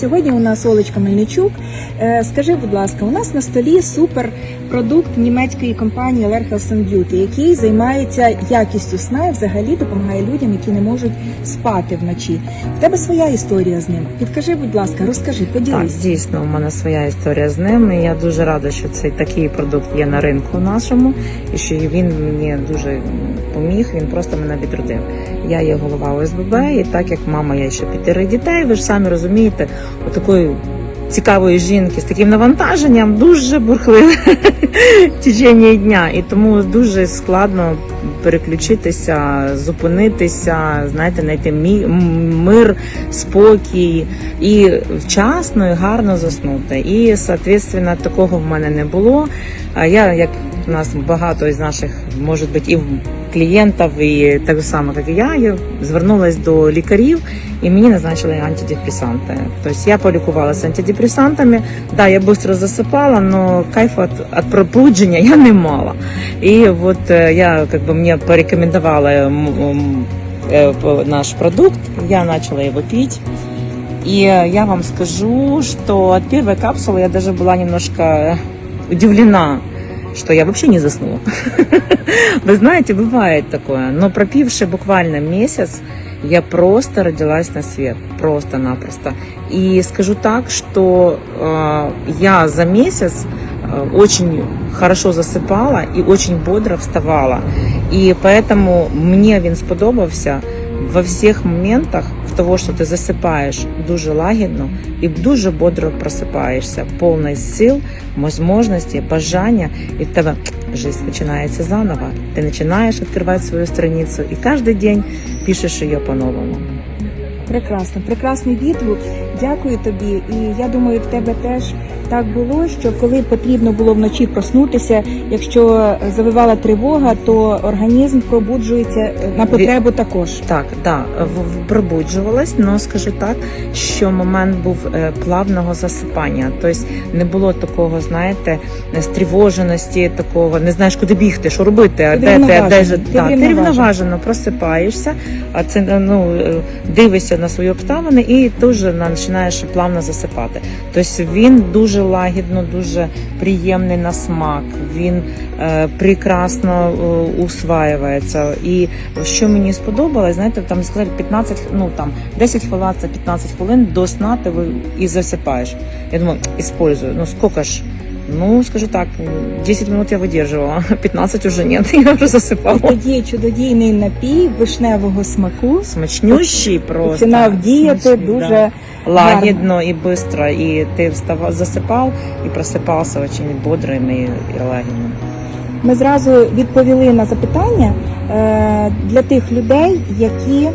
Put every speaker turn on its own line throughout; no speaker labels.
Сьогодні у нас Олечка Мельничук. Е, Скажи, будь ласка, у нас на столі супер продукт німецької компанії Ler Health and Beauty, який займається якістю сна і взагалі допомагає людям, які не можуть спати вночі. В тебе своя історія з ним. Підкажи, будь ласка, розкажи,
Так,
поділись.
дійсно, у мене своя історія з ним. І я дуже рада, що цей такий продукт є на ринку нашому, і що він мені дуже поміг. Він просто мене відродив. Я є голова ОСББ, і так як мама є ще п'ятеро дітей, ви ж самі розумієте, отакої цікавої жінки з таким навантаженням дуже бурхливе в течение дня. І тому дуже складно переключитися, зупинитися, знаєте, знайти мі- мир, спокій і вчасно і гарно заснути. І, соответственно, такого в мене не було. А я, як у нас багато із наших, може бути, і клієнтів, і так само, як і я, я звернулася до лікарів, і мені назначили антидепресанти. Тобто я полікувалася антидепресантами. Да, я швидко засипала, але кайфу від, від пробудження я не мала. І от е, я, как бы, мне порекомендовала м, м, э, п- наш продукт, я начала его пить. И э, я вам скажу, что от первой капсулы я даже была немножко удивлена, что я вообще не заснула. Вы знаете, бывает такое. Но пропивши буквально месяц, я просто родилась на свет, просто-напросто. И скажу так, что э, я за месяц э, очень хорошо засыпала и очень бодро вставала. І поэтому мне він сподобався во всіх моментах в того, що ти засипаєш дуже лагідно і дуже бодро просипаєшся, повний сил, можливості, бажання, і в тебе життя починається заново. Ти починаєш відкривати свою страницю і кожен день пишеш її по-новому.
Прекрасно, прекрасний відгук. Дякую тобі. І я думаю, в тебе теж так було, що коли потрібно було вночі проснутися, якщо завивала тривога, то організм пробуджується е, на потребу також.
Так, да, пробуджувалась, але скажу так, що момент був е, плавного засипання. Тобто не було такого, знаєте, стривоженості, такого, не знаєш, куди бігти, що робити, а де ти, де ж
ти
да, ти рівноважено просипаєшся, а це ну е, дивишся на свої обставини і дуже починаєш плавно засипати. Тобто він дуже лагідно, дуже приємний на смак. Він е, прекрасно е, усваюється. І що мені сподобалось, знаєте, там сказали 15, ну там 10 хвилин, це 15 хвилин до сна ти ви і засипаєш. Я думаю, использую. Ну сколько ж? Ну, скажу так, 10 минут я выдерживала, 15 уже нет, я вже засипала.
тоді чудодійний напій вишневого смаку
Смачнющий просто.
починав діяти
Смачний,
дуже
да. Лагідно і швидко. І ти вставав, засипав і просипався дуже бодрим і, і лагідним.
Ми зразу відповіли на запитання е, для тих людей, які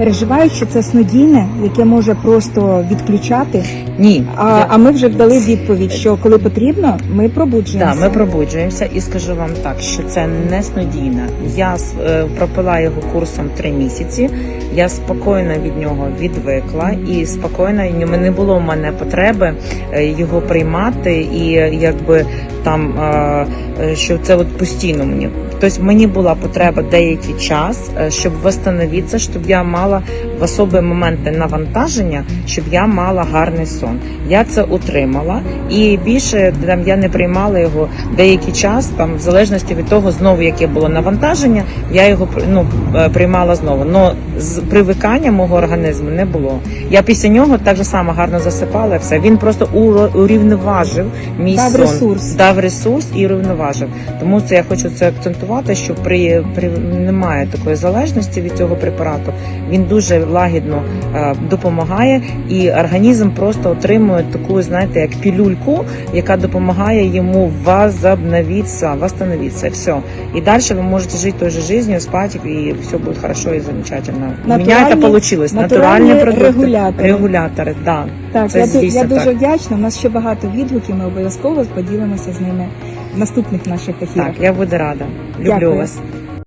переживають, що це снодійне, яке може просто відключати.
Ні,
А,
я-
а ми вже вдали відповідь, що коли потрібно, ми пробуджуємося.
Да, ми пробуджуємося і скажу вам так, що це не снодійне. Я е, пропила його курсом три місяці. Я спокійно від нього відвикла і спокійно не було в мене потреби е, його приймати і е, якби там е, е, що це от постійно мені. Тобто мені була потреба деякий час, е, щоб восстановитися, щоб я мала в особі моменти навантаження, щоб я мала гарний сон. Я це утримала і більше там я не приймала його деякий час, там в залежності від того, знову яке було навантаження, я його ну, е, приймала знову. Но з привикання мого організму не було. Я після нього так же само гарно засипала. Все він просто урівноважив мій
Дав
сон,
ресурс.
дав ресурс і урівноважив. Тому це я хочу це акцентувати, що при, при немає такої залежності від цього препарату. Він дуже лагідно е, допомагає, і організм просто отримує таку, знаєте, як пілюльку, яка допомагає йому возобновитися, восстановитися. Все. І далі ви можете жити той же життю, спати, і все буде хорошо і замечательно. У мене це вийшло.
натуральні
продукти.
регулятори.
Регулятори, да.
Так,
Це
я, я дуже
так.
вдячна. У нас ще багато відгуків. Ми обов'язково поділимося з ними наступних наших ефірах.
Так, я буду рада. Люблю
Дякую.
вас.